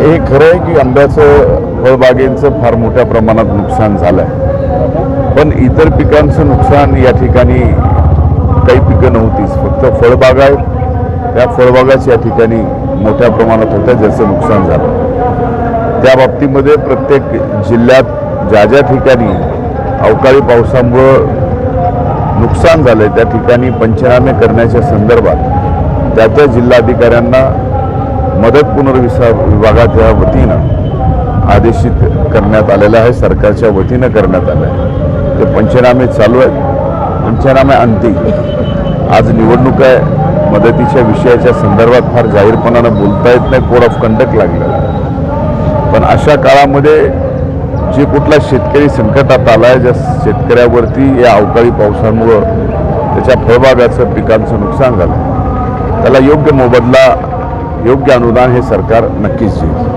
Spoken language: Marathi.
हे खरं आहे की आंब्याचं फळबागेंचं फार मोठ्या प्रमाणात नुकसान झालं आहे पण इतर पिकांचं नुकसान या ठिकाणी काही पिकं नव्हतीच. फक्त फळबागा आहेत त्या फळबागाच या ठिकाणी मोठ्या प्रमाणात होत्या ज्याचं नुकसान झालं. त्या बाबतीमध्ये प्रत्येक जिल्ह्यात ज्या ज्या ठिकाणी अवकाळी पावसामुळं नुकसान झालं आहे त्या ठिकाणी पंचनामे करण्याच्या संदर्भात त्या त्या जिल्हाधिकाऱ्यांना मदत पुनर्विसा विभागाच्या वतीनं आदेशित करण्यात आलेलं आहे सरकारच्या वतीनं करण्यात आलं आहे. ते पंचनामे चालू आहेत. पंचनामे अंती आज निवडणूक आहे. मदतीच्या विषयाच्या संदर्भात फार जाहीरपणानं बोलता येत नाही. कोड ऑफ कंडक्ट लागलेला पण अशा काळामध्ये जे कुठला शेतकरी संकटात आला आहे ज्या शेतकऱ्यावरती या अवकाळी पावसामुळं त्याच्या फळबागाचं पिकांचं नुकसान झालं त्याला योग्य मोबदला योग्य अनुदान हे सरकार नक्कीच देईल.